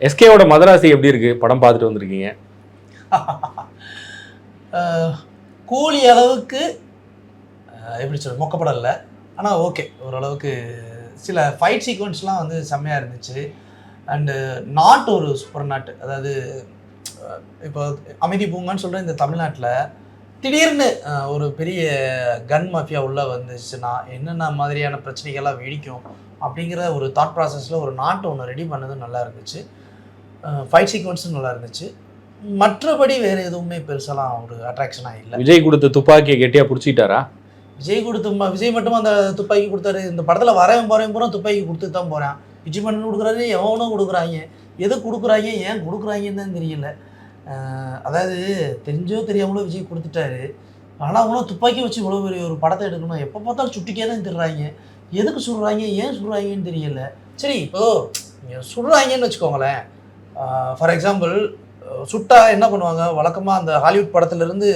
எஸ்கேவோட மதராசி எப்படி இருக்கு? படம் பார்த்துட்டு வந்திருக்கீங்க. கூலி அளவுக்கு எப்படி சொல்ல மொக்கப்படம் இல்லை ஆனால் ஓகே ஓரளவுக்கு சில ஃபைட் சீக்வன்ஸ்லாம் வந்து செம்மையாக இருந்துச்சு. அண்டு நாட் ஒரு சூப்பர் நாட் அதாவது இப்போ அமைதி பூங்கான்னு சொல்கிற இந்த தமிழ்நாட்டில் திடீர்னு ஒரு பெரிய கன் மாஃபியா உள்ளே வந்துச்சுன்னா என்னென்ன மாதிரியான பிரச்சனைகள்லாம் வெடிக்கும் அப்படிங்கிற ஒரு தாட் ப்ராசஸில் ஒரு நாட்டை ஒன்று ரெடி பண்ணதும் நல்லா இருந்துச்சு. ஃபைட் சீக்வன்ஸும் நல்லா இருந்துச்சு. மற்றபடி வேறு எதுவுமே பெருசாலாம் ஒரு அட்ராக்ஷனாக இல்லை. விஜய் கொடுத்த துப்பாக்கியை கெட்டியா பிடிச்சிட்டாரா? விஜய் கொடுத்து விஜய் மட்டும் அந்த துப்பாக்கி கொடுத்தாரு? இந்த படத்தில் வரவன் போகிறவன் பூரா துப்பாக்கி கொடுத்து தான் போகிறான் விஜய் மன்னன் கொடுக்குறாரு எவனும் கொடுக்குறாங்க. எது கொடுக்குறாங்க ஏன் கொடுக்குறாங்கன்னு தான் தெரியல. அதாவது தெரிஞ்சோ தெரியாமலோ விஜய் கொடுத்துட்டாரு. ஆனால் அவங்களும் துப்பாக்கி வச்சு இவ்வளோ பெரிய ஒரு படத்தை எடுக்கணும். எப்போ பார்த்தாலும் சுட்டிக்கே தான் திடுறாங்க எதுக்கு சுடுறாங்க ஏன் சுடுறாங்கன்னு தெரியல. சரி இப்போ நீங்க சுடுறாங்கன்னு வச்சுக்கோங்களேன். ஃபார் எக்ஸாம்பிள் சுட்டா என்ன பண்ணுவாங்க? வழக்கமாக அந்த ஹாலிவுட் படத்துலேருந்து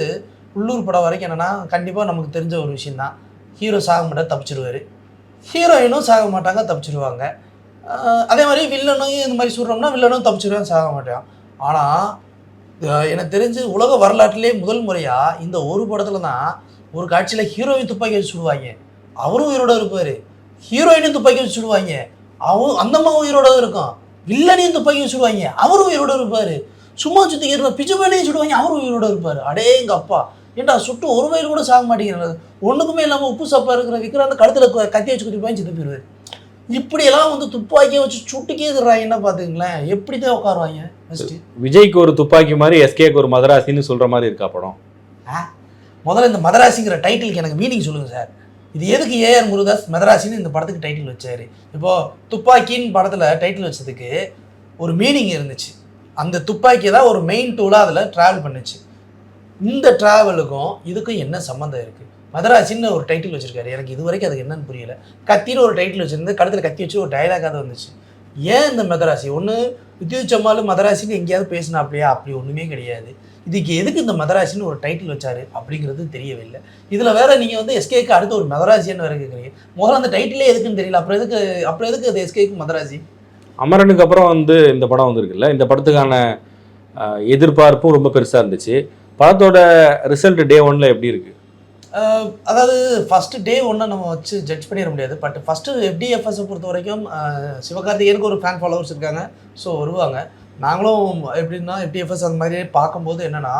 உள்ளூர் படம் வரைக்கும் என்னென்னா கண்டிப்பாக நமக்கு தெரிஞ்ச ஒரு விஷயந்தான் ஹீரோ சாக மாட்டார் தப்பிச்சிருவார். ஹீரோயினும் சாக மாட்டாங்க தப்பிச்சிருவாங்க. அதே மாதிரி வில்லனும் இந்த மாதிரி சொல்கிறோம்னா வில்லனும் தப்பிச்சிருவான் சாக மாட்டான். ஆனால் எனக்கு தெரிஞ்சு உலக வரலாற்றிலே முதல் முறையாக இந்த ஒரு படத்தில் தான் ஒரு காட்சியில் ஹீரோயின் துப்பாக்கி வச்சு சுடுவாங்க. அவரும் உயிரோட இருப்பார். ஹீரோயினும் துப்பாக்கி வச்சு சுடுவாங்க. அவன் அந்தம்மாவும் உயிரோட இருக்கும். வில்லனையும் வச்சு சுடுவாங்க அவரும் உயிரோட இருப்பார். சும்மா சுற்றி இருப்ப பிச்சு மேலேயும் சுடுவாங்க அவரும் உயிரோட இருப்பார். அடே எங்கள் அப்பா. ஏன்டா சுட்டு ஒரு வயல் கூட சாக மாட்டேங்கிறது ஒன்றுக்குமே இல்லாமல் உப்பு சப்பா இருக்கிற விக்ராந்த் கழுத்தில் கத்தி வச்சு குத்தி போய் செத்து போயிடுவார் இப்படியெல்லாம் வந்து துப்பாக்கியை வச்சு சுட்டுக்கே இருக்கிறாங்கன்னா பார்த்துங்களேன் எப்படி தான் உட்காருவாங்க? ஃபஸ்ட்டு விஜய்க்கு ஒரு துப்பாக்கி மாதிரி எஸ்கேக்கு ஒரு மதராசின்னு சொல்ற மாதிரி இருக்கா படம்? முதல்ல இந்த மதராசிங்கிற டைட்டிலுக்கு எனக்கு மீனிங் சொல்லுங்கள் சார் இது எதுக்கு ஏஆர் முருகதாஸ் மெதராசின்னு இந்த படத்துக்கு டைட்டில் வச்சாரு? இப்போ துப்பாக்கின்னு படத்தில் டைட்டில் வச்சதுக்கு ஒரு மீனிங் இருந்துச்சு. அந்த துப்பாக்கி தான் ஒரு மெயின் டூலாக அதில் ட்ராவல் பண்ணுச்சு. இந்த ட்ராவலுக்கும் இதுக்கும் என்ன சம்மந்தம் இருக்குது மதராசின்னு ஒரு டைட்டில் வச்சிருக்காரு. எனக்கு இது வரைக்கும் அதுக்கு என்னன்னு புரியல. கத்தின்னு ஒரு டைட்டில் வச்சிருந்து கழுத்தில் கத்தி வச்சு ஒரு டைலாகாக தான் வந்துச்சு. ஏன் இந்த மெதராசி? ஒன்று வித்யுத் சம்மாலும் மதராசின்னு எங்கேயாவது பேசினா அப்படியா அப்படி ஒன்றுமே கிடையாது. இதுக்கு எதுக்கு இந்த மதராசின்னு ஒரு டைட்டில் வச்சாரு? அப்படிங்கிறது தெரியவில்லை. இதில் வேற நீங்கள் வந்து எஸ்கேக்கு அடுத்து ஒரு மதராசின்னு வேற கேட்குறீங்க முதல்ல அந்த டைட்டிலே எதுக்குன்னு தெரியல. அப்புறம் எதுக்கு அப்புறம் எதுக்கு அது எஸ்கேக்கு மதராசி? அமரனுக்கு அப்புறம் வந்து இந்த படம் வந்திருக்குல்ல? இந்த படத்துக்கான எதிர்பார்ப்பும் ரொம்ப பெருசாக இருந்துச்சு. படத்தோட ரிசல்ட் டே ஒன்ல எப்படி இருக்குது அதாவது ஃபஸ்ட்டு டே ஒன்று நம்ம வச்சு ஜட்ஜ் பண்ணிட முடியாது. பட் ஃபஸ்ட்டு எஃப்டிஎஃப்எஸை பொறுத்த வரைக்கும் சிவகார்த்திகேயனுக்கு ஒரு ஃபேன் ஃபாலோவர்ஸ் இருக்காங்க. ஸோ வருவாங்க. நாங்களும் எப்படின்னா எஃப்டிஎஃப்எஸ் அந்த மாதிரியே பார்க்கும்போது என்னென்னா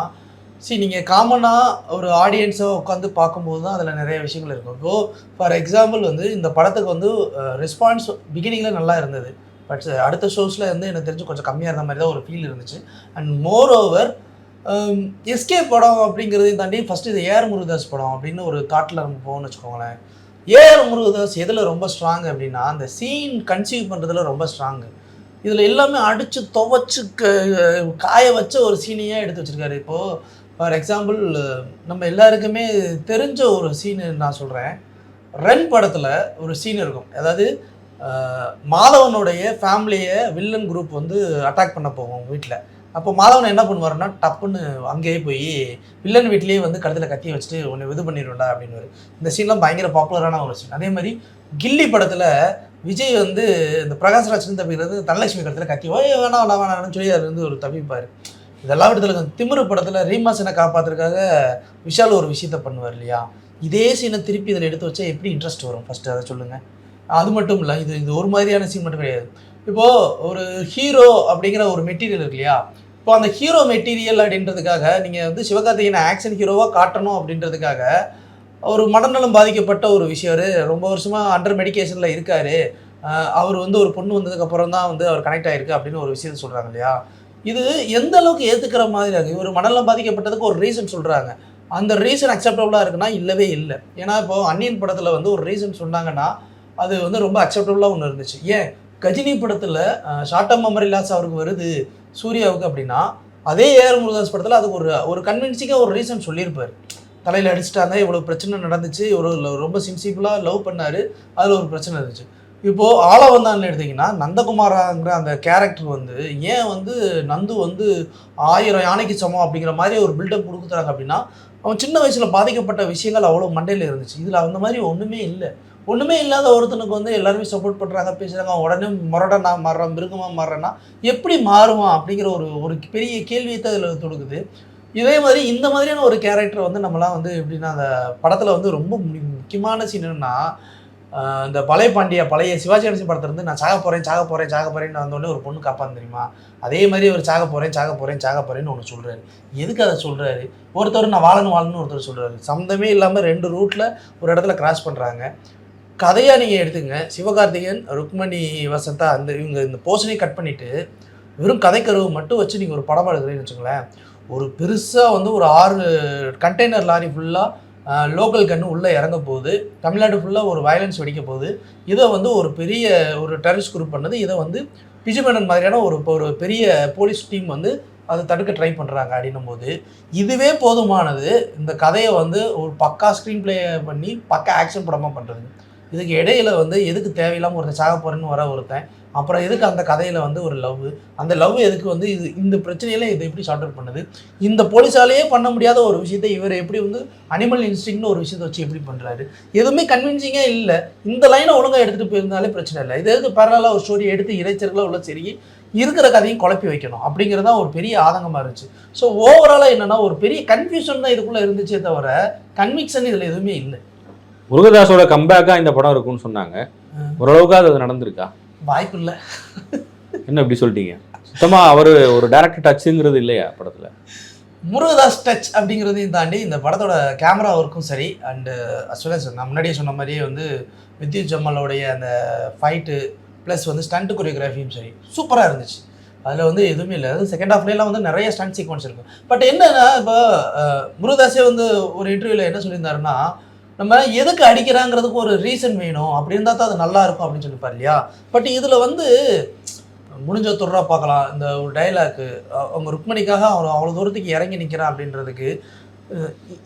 சி நீங்கள் காமனாக ஒரு ஆடியன்ஸை உட்காந்து பார்க்கும்போது தான் அதில் நிறைய விஷயங்கள் இருக்கும். இப்போ ஃபார் எக்ஸாம்பிள் வந்து இந்த படத்துக்கு வந்து ரெஸ்பான்ஸ் பிகினிங்கில் நல்லா இருந்தது. பட் அடுத்த ஷோஸில் வந்து எனக்கு தெரிஞ்சு கொஞ்சம் கம்மியாக இருந்த மாதிரி தான் ஒரு ஃபீல் இருந்துச்சு. அண்ட் மோர் ஓவர் எஸ்கே படம் அப்படிங்கிறதையும் தாண்டி ஃபஸ்ட்டு இது ஏஆர் முருகதாஸ் படம் அப்படின்னு ஒரு தாட்டில் நம்ம போகணும்னு வச்சுக்கோங்களேன். ஏஆர் முருகதாஸ் எதில் ரொம்ப ஸ்ட்ராங் அப்படின்னா அந்த சீன் கன்சீவ் பண்ணுறதுல ரொம்ப ஸ்ட்ராங்கு இதில் எல்லாமே அடித்து துவைச்சு க- காய வச்ச ஒரு சீனையே எடுத்து வச்சிருக்காரு. இப்போது ஃபார் எக்ஸாம்பிள் நம்ம எல்லாருக்குமே தெரிஞ்ச ஒரு சீனு நான் சொல்கிறேன் ரன் படத்தில் ஒரு சீன் இருக்கும். அதாவது மாதவனுடைய ஃபேமிலியை வில்லன் குரூப் வந்து அட்டாக் பண்ண போகும் வீட்டில் அப்போ மாதவன் என்ன பண்ணுவாருன்னா டப்புன்னு அங்கேயே போய் வில்லன் வீட்லேயே வந்து கழுத்தில் கத்தியை வச்சுட்டு உன்னை இது பண்ணிடுவேன்டா அப்படின்னு இந்த சீன்லாம் பயங்கர பாப்புலரான ஒரு சீன் அதே மாதிரி கில்லி படத்தில் விஜய் வந்து இந்த பிரகாஷ்ராஜ் தப்பிக்கிறது தனலட்சுமி கழுத்தில் கத்தி ஓய் வேணாம் வேணாம் வேணாம்னு சொல்லி அது வந்து ஒரு தப்பிப்பார். இதெல்லாம் இடத்துல திமிரு படத்தில் ரீமாசனை காப்பாத்துறதுக்காக விஷால் ஒரு விஷயத்த பண்ணுவார் இல்லையா? இதே சீனை திருப்பி இதில் எடுத்து வச்சா எப்படி இன்ட்ரெஸ்ட் வரும்? ஃபஸ்ட்டு அதை சொல்லுங்கள் அது மட்டும் இல்லை இது இது ஒரு மாதிரியான சீன் மட்டும் கிடையாது. இப்போது ஒரு ஹீரோ அப்படிங்கிற ஒரு மெட்டீரியல் இருக்கு இல்லையா இப்போ அந்த ஹீரோ மெட்டீரியல் அப்படின்றதுக்காக நீங்கள் வந்து சிவகார்த்திகேயனை ஆக்ஷன் ஹீரோவாக காட்டணும் அப்படின்றதுக்காக ஒரு மனநலம் பாதிக்கப்பட்ட ஒரு விஷயம். ரொம்ப வருஷமாக அண்டர் மெடிகேஷனில் இருக்கார். அவர் வந்து ஒரு பொண்ணு வந்ததுக்கப்புறம் தான் வந்து அவர் கனெக்ட் ஆகிருக்கு அப்படின்னு ஒரு விஷயம் சொல்கிறாங்க இல்லையா? இது எந்த அளவுக்கு ஏற்றுக்கிற மாதிரி இருக்குது இவர் மனநலம் பாதிக்கப்பட்டதுக்கு ஒரு ரீசன் சொல்கிறாங்க அந்த ரீசன் அக்செப்டபுளாக இருக்குன்னா இல்லவே இல்லை. ஏன்னா இப்போது அன்னியன் படத்தில் வந்து ஒரு ரீசன் சொன்னாங்கன்னா அது வந்து ரொம்ப அக்செப்டபுளாக ஒன்று இருந்துச்சு. ஏன்? கஜினி படத்தில் ஷார்ட் ஆஃப் மெமரி லாஸ் அவருக்கு வருது சூர்யாவுக்கு அப்படின்னா அதே ஏஆர் முருகதாஸ் படத்தில் அதுக்கு ஒரு ஒரு கன்வின்சிங்காக ஒரு ரீசன் சொல்லியிருப்பார். தலையில் அடிச்சிட்டாங்க இவ்வளோ பிரச்சனை நடந்துச்சு ஒரு ரொம்ப சின்சிபிளாக லவ் பண்ணார் அதில் ஒரு பிரச்சனை இருந்துச்சு. இப்போது ஆளவந்தான்னு எடுத்திங்கன்னா நந்தகுமாராங்கிற அந்த கேரக்டர் வந்து ஏன் வந்து நந்து வந்து ஆயிரம் யானைக்கு சமம் அப்படிங்கிற மாதிரி ஒரு பில்டப் கொடுக்குறாங்க அப்படின்னா அவன் சின்ன வயசில் பாதிக்கப்பட்ட விஷயங்கள் அவ்வளோ மண்டையில் இருந்துச்சு. இதில் அந்த மாதிரி ஒன்றுமே இல்லை. ஒன்றுமே இல்லாத ஒருத்தனுக்கு வந்து எல்லாருமே சப்போர்ட் பண்ணுறாங்க பேசுகிறாங்க உடனே முரட நான் மாறுறேன் மிருகமாக மாறுறேன்னா எப்படி மாறுவான் அப்படிங்கிற ஒரு ஒரு பெரிய கேள்வியை தான் இதில் தொடுக்குது. இதே மாதிரி இந்த மாதிரியான ஒரு கேரக்டர் வந்து நம்மலாம் வந்து எப்படின்னா அந்த படத்தில் வந்து ரொம்ப மு- முக்கியமான சீன் என்னென்னா இந்த பழைய பாண்டியா பழைய சிவாஜி கணேசன் படத்துலேருந்து நான் சாக போகிறேன் சாக போகிறேன் சாக போகிறேன்னு வந்தோடனே ஒரு பொண்ணு காப்பாந்து தெரியுமா? அதே மாதிரி ஒரு சாக போகிறேன் சாக போகிறேன் சாக போகிறேன்னு ஒன்று சொல்கிறாரு எதுக்கு அதை சொல்கிறாரு ஒருத்தர் நான் வாழணும் வாழணும்னு ஒருத்தர் சொல்கிறாரு சம்மந்தமே இல்லாமல் ரெண்டு ரூட்டில் ஒரு இடத்துல கிராஸ் பண்ணுறாங்க கதையாக நீங்கள் எடுத்துங்க சிவகார்த்திகேயன் ருக்மணி வசந்தா அந்த இவங்க இந்த போஷனை கட் பண்ணிவிட்டு வெறும் கதைக்கருவு மட்டும் வச்சு நீங்கள் ஒரு படம் எடுக்கிறீங்கன்னு வச்சுங்களேன் ஒரு பெருசாக வந்து ஒரு ஆறு கண்டெய்னர் லாரி ஃபுல்லாக லோக்கல் கன்று உள்ளே இறங்க போகுது தமிழ்நாடு ஃபுல்லாக ஒரு வயலன்ஸ் வெடிக்க போகுது இதை வந்து ஒரு பெரிய ஒரு டெரரிஸ்ட் குரூப் பண்ணது. இதை வந்து பிஜிமேனன் மாதிரியான ஒரு ஒரு பெரிய போலீஸ் டீம் வந்து அதை தடுக்க ட்ரை பண்ணுறாங்க அப்படின்னும் போது இதுவே போதுமானது. இந்த கதையை வந்து ஒரு பக்கா ஸ்க்ரீன் ப்ளே பண்ணி பக்கா ஆக்ஷன் படமாக பண்ணுறது இதுக்கு இடையில வந்து எதுக்கு தேவையில்லாமல் ஒருத்தன் சாக போகிறேன்னு வர ஒருத்தன் அப்புறம் எதுக்கு அந்த கதையில் வந்து ஒரு லவ் அந்த லவ் எதுக்கு வந்து இது இந்த பிரச்சனையில இதை எப்படி ஷார்ட் அவுட் பண்ணுது? இந்த போலீஸாலேயே பண்ண முடியாத ஒரு விஷயத்தை இவர் எப்படி வந்து அனிமல் இன்ஸ்டிங்னு ஒரு விஷயத்தை வச்சு எப்படி பண்ணுறாரு எதுவுமே கன்வின்சிங்காக இல்லை. இந்த லைனை ஒழுங்காக எடுத்துகிட்டு போயிருந்தாலே பிரச்சனை இல்லை. இது எதுக்கு பேரலாக ஒரு ஸ்டோரி எடுத்து இறைச்சர்களாக உள்ள சரி இருக்கிற கதையும் குழப்பி வைக்கணும். அப்படிங்கிறது தான் ஒரு பெரிய ஆதங்கமாக இருந்துச்சு. ஸோ ஓவராலாக என்னென்னா ஒரு பெரிய கன்ஃபியூஷன் தான் இதுக்குள்ளே இருந்துச்சே தவிர கன்விக்ஷன் இதில் எதுவுமே இல்லை. முருகதாஸோட கம்பேக்காக இந்த படம் இருக்கும்னு சொன்னாங்க. ஓரளவுக்கு அது நடந்திருக்கா? வாய்ப்பு இல்லை என்ன இப்படி சொல்லிட்டீங்க? சுத்தமாக அவர் ஒரு டேரக்டர் டச்சுங்கிறது இல்லையா படத்தில்? முருகதாஸ் டச் அப்படிங்கிறதையும் தாண்டி இந்த படத்தோட கேமரா ஒர்க்கும் சரி அண்டு அஸ்வலாஸ் நான் முன்னாடியே சொன்ன மாதிரியே வந்து வித்யுத் ஜம்மலோடைய அந்த ஃபைட்டு ப்ளஸ் வந்து ஸ்டண்ட் கொரியோகிராஃபியும் சரி சூப்பராக இருந்துச்சு. அதில் வந்து எதுவுமே இல்லை. அது செகண்ட் ஹாஃப்லாம் வந்து நிறைய ஸ்டண்ட் சீக்வன்ஸ் இருக்கும் பட் என்னன்னா இப்போ முருகதாஸே வந்து ஒரு இன்டர்வியூவில் என்ன சொல்லியிருந்தாருன்னா நம்ம எதுக்கு அடிக்கிறாங்கிறதுக்கு ஒரு ரீசன் வேணும். அப்படி இருந்தால் தான் அது நல்லா இருக்கும் அப்படின்னு சொல்லிப்பார் இல்லையா? பட் இதில் வந்து முடிஞ்ச துறா பார்க்கலாம். இந்த ஒரு டைலாக்கு அவங்க ருக்மணிக்காக அவர் அவ்வளோ தூரத்துக்கு இறங்கி நிற்கிறான் அப்படின்றதுக்கு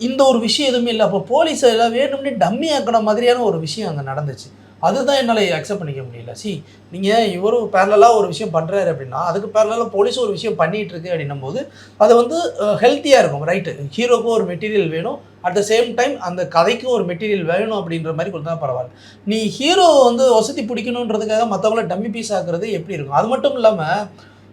இந்த ஒரு விஷயம் எதுவுமே இல்லை. அப்போ போலீஸ் எல்லாம் வேணும்னே டம்மி ஆக்கின மாதிரியான ஒரு விஷயம் அங்கே நடந்துச்சு. அதுதான் என்னால் அக்செப்ட் பண்ணிக்க முடியல. சி நீங்கள் இவரும் பேரலாக ஒரு விஷயம் பண்ணுறாரு அப்படின்னா அதுக்கு பேரலாக போலீஸும் ஒரு விஷயம் பண்ணிட்டு இருக்கு அப்படின்னும் போது அது வந்து ஹெல்த்தியாக இருக்கும் ரைட்டு ஹீரோக்கும் ஒரு மெட்டீரியல் வேணும். அட் த சேம் டைம் அந்த கதைக்கும் ஒரு மெட்டீரியல் வேணும் அப்படின்ற மாதிரி கொடுத்தா பரவாயில்ல. நீ ஹீரோ வந்து வசதி பிடிக்கணுன்றதுக்காக மற்றவங்கள டம்மி பீஸ் ஆக்குறது எப்படி இருக்கும்? அது மட்டும் இல்லாமல்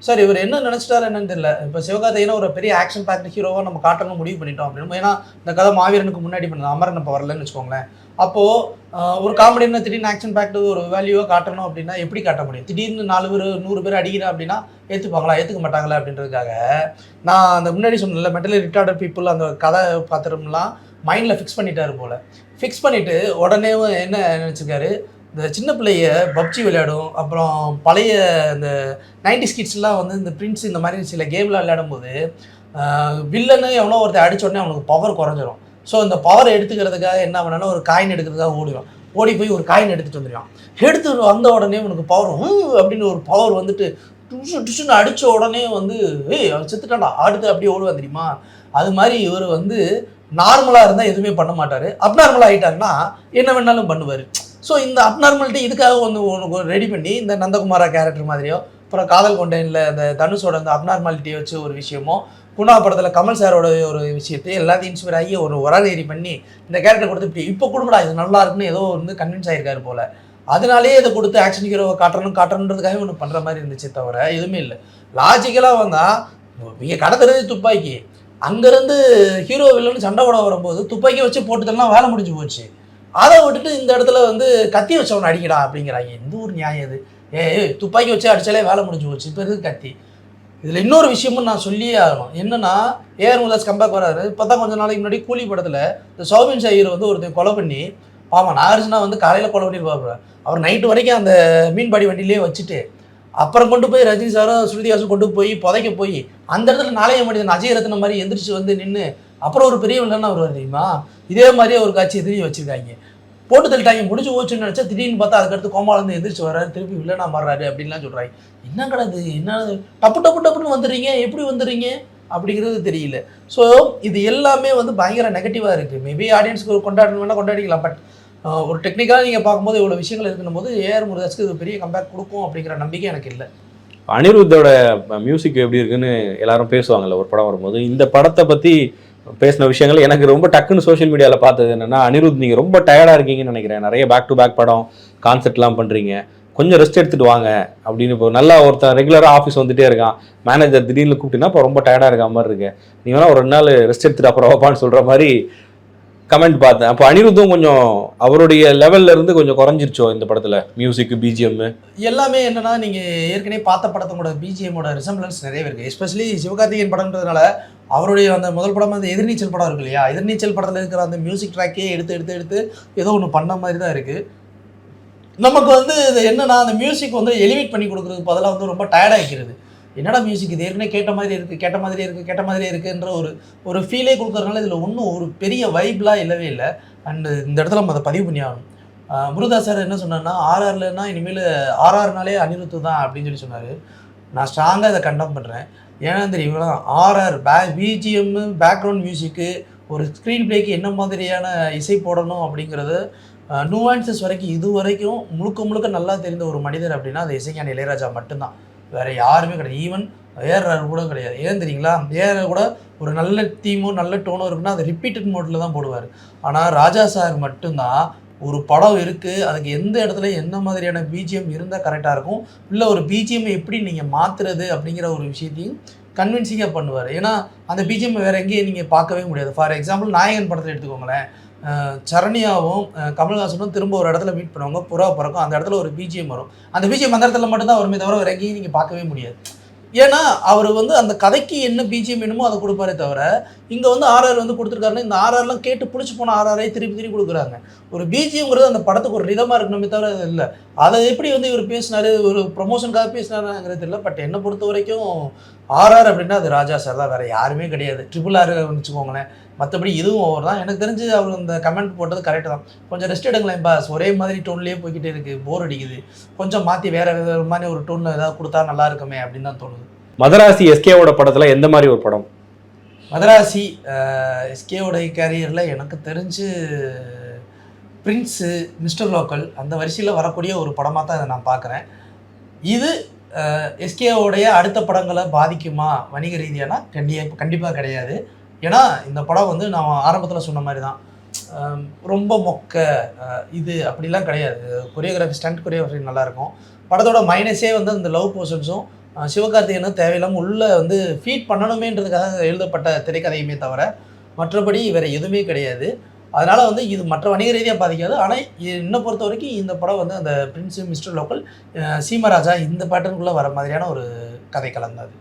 சார் இவர் என்ன நினச்சிட்டாரு என்னன்னு தெரியல. இப்போ சிவகார்த்திகேயனை ஒரு பெரிய ஆக்ஷன் பேக்ட் ஹீரோவாக நம்ம காட்டணும் முடிவு பண்ணிட்டோம் அப்படின்னு ஏன்னா இந்த கதை மாவீரனுக்கு முன்னாடி பண்ணது அமரன் இப்போ வரலன்னு வச்சுக்கோங்களேன். அப்போது ஒரு காமெடினா திடீர்னு ஆக்ஷன் பேக்டு ஒரு வேல்யூவாக காட்டணும் அப்படின்னா எப்படி காட்ட முடியும்? திடீர்னு நாலு பேர் நூறு பேர் அடிக்கிறேன் அப்படின்னா ஏற்றுப்பாங்களா ஏற்றுக்க மாட்டாங்களா அப்படின்றதுக்காக நான் அந்த முன்னாடி சொன்னல மென்டலி ரிட்டார்டட் பீப்புள் அந்த கதை பாத்திரம்லாம் மைண்டில் ஃபிக்ஸ் பண்ணிட்டாரு போல். ஃபிக்ஸ் பண்ணிவிட்டு உடனே என்ன நினச்சிருக்காரு? இந்த சின்ன பிள்ளைய பப்ஜி விளையாடும் அப்புறம் பழைய இந்த நைன்டி ஸ்கிட்ஸ்லாம் வந்து இந்த பிரிண்ட்ஸ் இந்த மாதிரி சில கேம்லாம் விளையாடும்போது வில்லன்னு எவனோ ஒருத்தர் அடிச்ச உடனே அவனுக்கு பவர் குறைஞ்சிரும். ஸோ இந்த பவரை எடுத்துக்கிறதுக்காக என்ன பண்ணாலும் ஒரு காயின் எடுக்கிறதுக்காக ஓடுவான் ஓடி போய் ஒரு காயின் எடுத்துகிட்டு வந்துடுவான். எடுத்து வந்த உடனே உனக்கு பவர் அப்படின்னு ஒரு பவர் வந்துட்டு டுஷு டுஷுன்னு அடித்த உடனே வந்து ஏய் அவன் செத்துட்டான்டா. அடுத்து அப்படியே ஓடுவான் தெரியுமா? அது மாதிரி இவர் வந்து நார்மலாக இருந்தால் எதுவுமே பண்ண மாட்டார். அப்நார்மலாக ஆகிட்டாருன்னா என்ன வேணாலும் பண்ணுவார். ஸோ இந்த அப்நார்மாலிட்டி இதுக்காக வந்து உனக்கு ரெடி பண்ணி இந்த நந்தகுமாரா கேரக்டர் மாதிரியோ அப்புறம் காதல் கொண்டேனில் அந்த தனுஷோட அந்த அப்நார்மாலிட்டியை வச்சு ஒரு விஷயமோ குணா படத்தில் கமல் சாரோட ஒரு விஷயத்தை எல்லாத்தையும் இன்ஸ்பயர் ஆகி ஒரு ஒராலேரி பண்ணி இந்த கேரக்டர் கொடுத்து இப்படி இப்போ கொடுக்கடா இது நல்லா இருக்குன்னு ஏதோ வந்து கன்வின்ஸ் ஆயிருக்காரு போல. அதனாலேயே இதை கொடுத்து ஆக்ஷன் ஹீரோவை காட்டணும் காட்டணுன்றதுக்காக ஒன்று பண்ணுற மாதிரி இருந்துச்சு தவிர எதுவுமே இல்லை. லாஜிக்கலாக வந்தால் இங்கே கடத்துறது துப்பாக்கி. அங்கேருந்து ஹீரோ வில்லன்னு சண்டை போட வரும்போது துப்பாக்கி வச்சு போட்டுதெல்லாம் வேலை முடிஞ்சு போச்சு. அதை விட்டுட்டு இந்த இடத்துல வந்து கத்தி வச்சவன் அடிக்கடா அப்படிங்கிறாங்க. எந்த ஒரு நியாயம் இது? ஏ துப்பாக்கி வச்சு அடித்தாலே வேலை முடிஞ்சு போச்சு. இப்போ இருக்குது கத்தி? இதில் இன்னொரு விஷயமும் நான் சொல்லியே ஆகணும். என்னன்னா ஏஆர் முதாஸ் கம்பேக் வராது இப்போ தான் கொஞ்ச நாளைக்கு முன்னாடி கூலி படத்தில் இந்த சௌபின் ஷாஹீர் வந்து ஒருத்தர் கொலை பண்ணி பாவம் நாகார்ஜுனா வந்து காலையில் கொலை பண்ணியிருப்பாரு அவர் நைட்டு வரைக்கும் அந்த மீன்பாடி வண்டியிலே வச்சுட்டு அப்புறம் கொண்டு போய் ரஜினி சாரும் ஸ்ருதிஹாசும் கொண்டு போய் புதைக்க போய் அந்த இடத்துல நாளைய மனிதன் அஜய் ரத்தின மாதிரி எந்திரிச்சு வந்து நின்று அப்புறம் ஒரு பெரிய வில்லனா அவர் தெரியுமா? இதே மாதிரியே ஒரு காட்சி எதிரி வச்சுருக்காங்க. போட்டு தள்ளிட்டாங்க முடிஞ்சு போச்சுன்னு நினச்சா திடீர்னு பார்த்தா அதுக்கடுத்து கோமாலேருந்து எந்திரிச்சு வர்றாரு திருப்பி வில்லனா மாறுறாரு அப்படின்லாம் சொல்கிறாங்க என்ன கிடையாது என்ன டப்பு டப்பு டப்புன்னு வந்துடுறீங்க. எப்படி வந்துடுறீங்க? அப்படிங்கிறது தெரியல. ஸோ இது எல்லாமே வந்து பயங்கர நெகட்டிவாக இருக்குது மேபி ஆடியன்ஸ்க்கு ஒரு கொண்டாடணும் வேணால் கொண்டாடிக்கலாம். பட் ஒரு டெக்னிக்கலாக நீங்கள் பார்க்கும்போது இவ்வளோ விஷயங்கள் இருக்கணும் போது ஏஆர் முருகாஸ்க்கு இது பெரிய கம்பேக் கொடுக்கும் அப்படிங்கிற நம்பிக்கை எனக்கு இல்லை. அனிருத்தோட மியூசிக் எப்படி இருக்குன்னு எல்லாரும் பேசுவாங்கல்ல ஒரு படம் வரும்போது. இந்த படத்தை பற்றி பேசின விஷயங்கள் எனக்கு ரொம்ப டக்குன்னு சோஷியல் மீடியாவில் பார்த்தது என்னென்னா அனிருத் நீங்கள் ரொம்ப டயர்டாக இருக்கீங்கன்னு நினைக்கிறேன். நிறைய பேக் டு பேக் படம் கான்செர்ட்லாம் பண்ணுறீங்க கொஞ்சம் ரெஸ்ட் எடுத்துட்டு வாங்க அப்படின்னு இப்போ நல்லா ஒருத்தன் ரெகுலராக ஆஃபீஸ் வந்துட்டே இருக்கான். மேனேஜர் திடீர்னு கூப்பிட்டுனா இப்போ ரொம்ப டயர்டாக இருக்க மாதிரி இருக்கு. நீ வேணால் ஒரு ரெண்டு நாள் ரெஸ்ட் எடுத்துட்டு அப்புறம் வாப்பான்னு சொல்கிற மாதிரி கமெண்ட் பார்த்தேன். அப்போ அனிருத்தும் கொஞ்சம் அவருடைய லெவல்ல இருந்து கொஞ்சம் குறைஞ்சிருச்சோ இந்த படத்தில்? மியூசிக் பிஜிஎம் எல்லாமே என்னன்னா நீங்க ஏற்கனவே பார்த்த படத்தோட பிஜிஎம்மோட ரிசம்பிளன்ஸ் நிறைய இருக்கு. எஸ்பெஷலி சிவகார்த்திகேயன் படம்ன்றதுனால அவருடைய அந்த முதல் படம் அந்த எதிர்நீச்சல் படம் இருக்கு இல்லையா? எதிர்நீச்சல் படத்தில் இருக்கிற அந்த மியூசிக் ட்ராக்கே எடுத்து எடுத்து எடுத்து ஏதோ ஒன்று பண்ண மாதிரி தான் இருக்கு. நமக்கு வந்து இது என்னன்னா அந்த மியூசிக் வந்து எலிவேட் பண்ணி கொடுக்குறதுக்கு பதிலாக வந்து ரொம்ப டயர்டாகிக்கிறது என்னடா மியூசிக் இது? ஏற்கனவே கேட்ட மாதிரி இருக்குது கேட்ட மாதிரி இருக்குது கேட்ட மாதிரி இருக்குன்ற ஒரு ஒரு ஃபீலே கொடுக்குறதுனால இதில் ஒன்றும் ஒரு பெரிய வைப்லாம் இல்லவே இல்லை. அண்டு இந்த இடத்துல நம்ம அதை பதிவு பண்ணி ஆகணும். முருகா சார் என்ன சொன்னார்னா ஆர்ஆர்லன்னா இனிமேல் ஆர்ஆர்னாலே அனிருத்து தான் அப்படின்னு சொல்லி சொன்னார். நான் ஸ்ட்ராங்காக இதை கண்டம் பண்ணுறேன் ஏன்னா தெரியுங்களா ஆர்ஆர் பே பிஜிஎம்மு பேக்ரவுண்ட் மியூசிக்கு ஒரு ஸ்க்ரீன் பிளேக்கு என்ன மாதிரியான இசை போடணும் அப்படிங்கிறது நூவான்சஸ் வரைக்கும் இது வரைக்கும் முழுக்க முழுக்க நல்லா தெரிந்த ஒரு மனிதர் அப்படின்னா அது இசைஞானி இளையராஜா மட்டும்தான். வேற யாருமே கிடையாது. ஈவன் ஏஆர் கூட கிடையாது. ஏன் தெரியுங்களா? ஏஆர் கூட ஒரு நல்ல தீமும் நல்ல டோனோ இருக்குன்னா அது ரிப்பீட்டட் மோட்டில் தான் போடுவார். ஆனால் ராஜா சார் மட்டும்தான் ஒரு படம் இருக்குது அதுக்கு எந்த இடத்துல என்ன மாதிரியான பிஜிஎம் இருந்தால் கரெக்டாக இருக்கும் இல்லை ஒரு பிஜிஎம் எப்படி நீங்கள் மாற்றுறது அப்படிங்கிற ஒரு விஷயத்தையும் கன்வின்சிங்காக பண்ணுவார். ஏன்னா அந்த பிஜிஎம் வேறு எங்கேயும் நீங்கள் பார்க்கவே முடியாது. ஃபார் எக்ஸாம்பிள் நாயகன் படத்தில் எடுத்துக்கோங்களேன். சரண்யாவும் கமல்ஹாசனும் திரும்ப ஒரு இடத்துல மீட் பண்ணுவாங்க. புறா பிறக்கும். அந்த இடத்துல ஒரு பிஜிஎம் வரும். அந்த பிஜிஎம் அந்த இடத்துல மட்டும்தான் வருமே தவிர வேறு எங்கேயும் நீங்கள் பார்க்கவே முடியாது. ஏன்னா அவர் வந்து அந்த கதைக்கு என்ன பிஜிஎம் வேணுமோ அதை கொடுப்பாரே தவிர இங்கே வந்து ஆர்ஆர் வந்து கொடுத்துருக்காருன்னா இந்த ஆர்ஆர்லாம் கேட்டு பிடிச்சி போன ஆர்ஆரே திருப்பி திருப்பி கொடுக்குறாங்க. ஒரு பிஜிஎம்ங்கிறது அந்த படத்துக்கு ஒரு ரிதமாக இருக்கணுமே தவிர அது இல்லை. அதை எப்படி வந்து இவர் பேசினாரு? ஒரு ப்ரொமோஷனுக்காக பேசினாருங்கிறது இல்லை. பட் என்னை பொறுத்த வரைக்கும் ஆர்ஆர் அப்படின்னா அது ராஜா சார் தான். வேறு யாருமே கிடையாது. ட்ரிபிள் ஆர் வச்சுக்கோங்களேன். மற்றபடி இதுவும் அவர் தான். எனக்கு தெரிஞ்சு அவர் அந்த கமெண்ட் போட்டது கரெக்டு தான். கொஞ்சம் ரெஸ்ட் எடுங்களேன் பாஸ் ஒரே மாதிரி டோன்லேயே போய்கிட்டே இருக்குது போர் அடிக்குது. கொஞ்சம் மாற்றி வேறு வேறு மாதிரி ஒரு டோனில் ஏதாவது கொடுத்தா நல்லா இருக்குமே அப்படின்னு தான் தோணுது. மதராசி எஸ்கேவோட படத்தில் எந்த மாதிரி ஒரு படம்? மதராசி எஸ்கேவுடைய கேரியரில் எனக்கு தெரிஞ்சு பிரின்ஸு மிஸ்டர் லோக்கல் அந்த வரிசையில் வரக்கூடிய ஒரு படமாக தான் இதை நான் பார்க்குறேன் இது எஸ்கேவுடைய அடுத்த படங்களை பாதிக்குமா வணிக ரீதியானா? கண்டிப்பாக கண்டிப்பாக கிடையாது. ஏன்னா இந்த படம் வந்து நான் ஆரம்பத்தில் சொன்ன மாதிரி தான் ரொம்ப மொக்க இது அப்படிலாம் கிடையாது. கொரியோகிராஃபி ஸ்டண்ட் கொரியோகிராஃபி நல்லாயிருக்கும். படத்தோட மைனஸே வந்து அந்த லவ் போர்ஷன்ஸும் சிவகார்த்திகேயனும் தேவையில்லாமல் உள்ளே வந்து ஃபீட் பண்ணணுமேன்றதுக்காக எழுதப்பட்ட திரைக்கதையுமே தவிர மற்றபடி வேறு எதுவுமே கிடையாது. அதனால் வந்து இது மற்ற வணிக ரீதியாக பாதிக்காது. ஆனால் என்னை பொறுத்த வரைக்கும் இந்த படம் வந்து அந்த பிரின்ஸு மிஸ்டர் லோக்கல் சீமராஜா இந்த பேட்டர்னுக்குள்ளே வர மாதிரியான ஒரு கதை கலந்தாது.